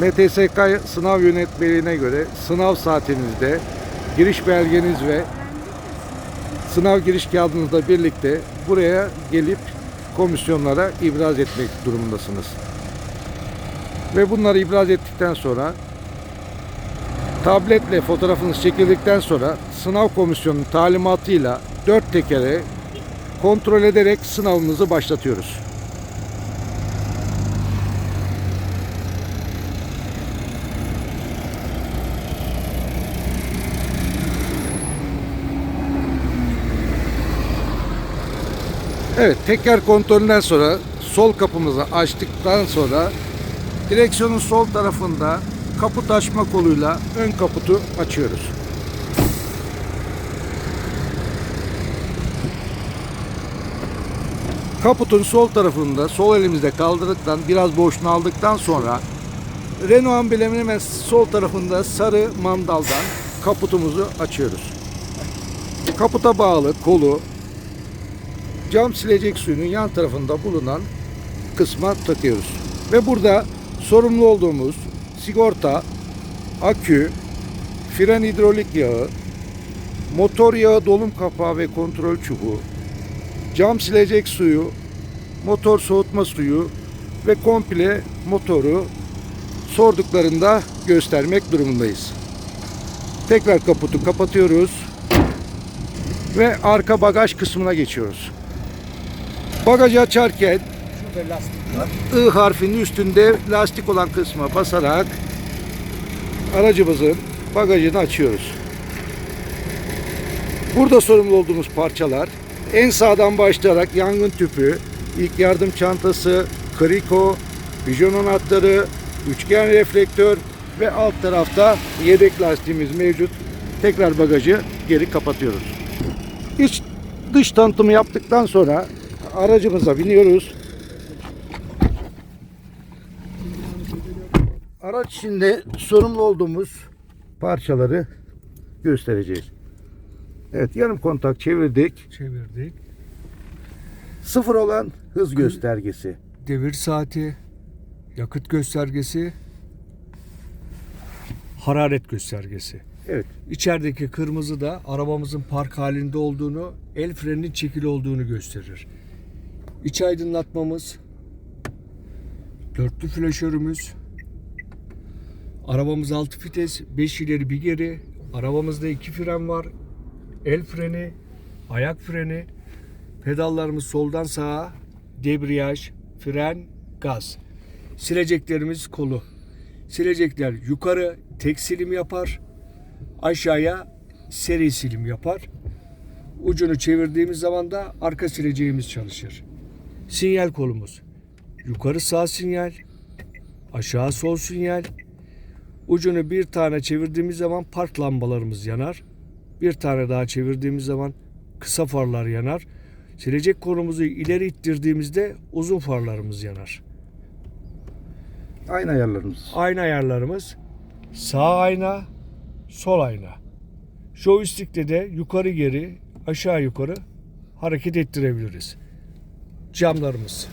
MTSK sınav yönetmeliğine göre sınav saatinizde giriş belgeniz ve sınav giriş kağıdınızla birlikte buraya gelip komisyonlara ibraz etmek durumundasınız. Ve bunları ibraz ettikten sonra tabletle fotoğrafınız çekildikten sonra sınav komisyonunun talimatıyla dört tekere kontrol ederek sınavınızı başlatıyoruz. Evet, teker kontrolünden sonra sol kapımızı açtıktan sonra direksiyonun sol tarafında kaput açma koluyla ön kaputu açıyoruz. Kaputun sol tarafında sol elimizde kaldırdıktan biraz boşluğunu aldıktan sonra Renault ambleminin hemen sol tarafında sarı mandaldan kaputumuzu açıyoruz. Kaputa bağlı kolu cam silecek suyunun yan tarafında bulunan kısma takıyoruz. Ve burada sorumlu olduğumuz sigorta, akü, fren hidrolik yağı, motor yağı dolum kapağı ve kontrol çubuğu, cam silecek suyu, motor soğutma suyu ve komple motoru sorduklarında göstermek durumundayız. Tekrar kaputu kapatıyoruz ve arka bagaj kısmına geçiyoruz. Bagajı açarken. I harfinin üstünde lastik olan kısma basarak aracımızın bagajını açıyoruz. Burada sorumlu olduğumuz parçalar en sağdan başlayarak yangın tüpü, ilk yardım çantası, kriko, vijon anahtarı, üçgen reflektör ve alt tarafta yedek lastiğimiz mevcut. Tekrar bagajı geri kapatıyoruz. İç dış tanıtımı yaptıktan sonra aracımıza biniyoruz. Araç içinde sorumlu olduğumuz parçaları göstereceğiz. Evet yarım kontak çevirdik. Çevirdik. Sıfır olan hız göstergesi. Devir saati, yakıt göstergesi, hararet göstergesi. Evet. İçerideki kırmızı da arabamızın park halinde olduğunu, el freninin çekili olduğunu gösterir. İç aydınlatmamız, dörtlü flaşörümüz, arabamız 6 vites, 5 ileri bir geri, arabamızda iki fren var, el freni, ayak freni, pedallarımız soldan sağa, debriyaj, fren, gaz. Sileceklerimiz kolu. Silecekler yukarı tek silim yapar, aşağıya seri silim yapar. Ucunu çevirdiğimiz zaman da arka sileceğimiz çalışır. Sinyal kolumuz. Yukarı sağ sinyal, aşağı sol sinyal. Ucunu bir tane çevirdiğimiz zaman park lambalarımız yanar. Bir tane daha çevirdiğimiz zaman kısa farlar yanar. Silecek kolumuzu ileri ittirdiğimizde uzun farlarımız yanar. Aynı ayarlarımız. Ayna ayarlarımız sağ ayna, sol ayna. Joystick'te de yukarı geri, aşağı yukarı hareket ettirebiliriz. Camlarımız.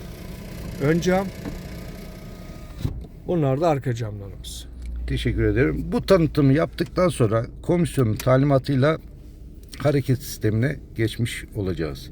Ön cam. Bunlar da arka camlarımız. Teşekkür ederim. Bu tanıtımı yaptıktan sonra komisyonun talimatıyla hareket sistemine geçmiş olacağız.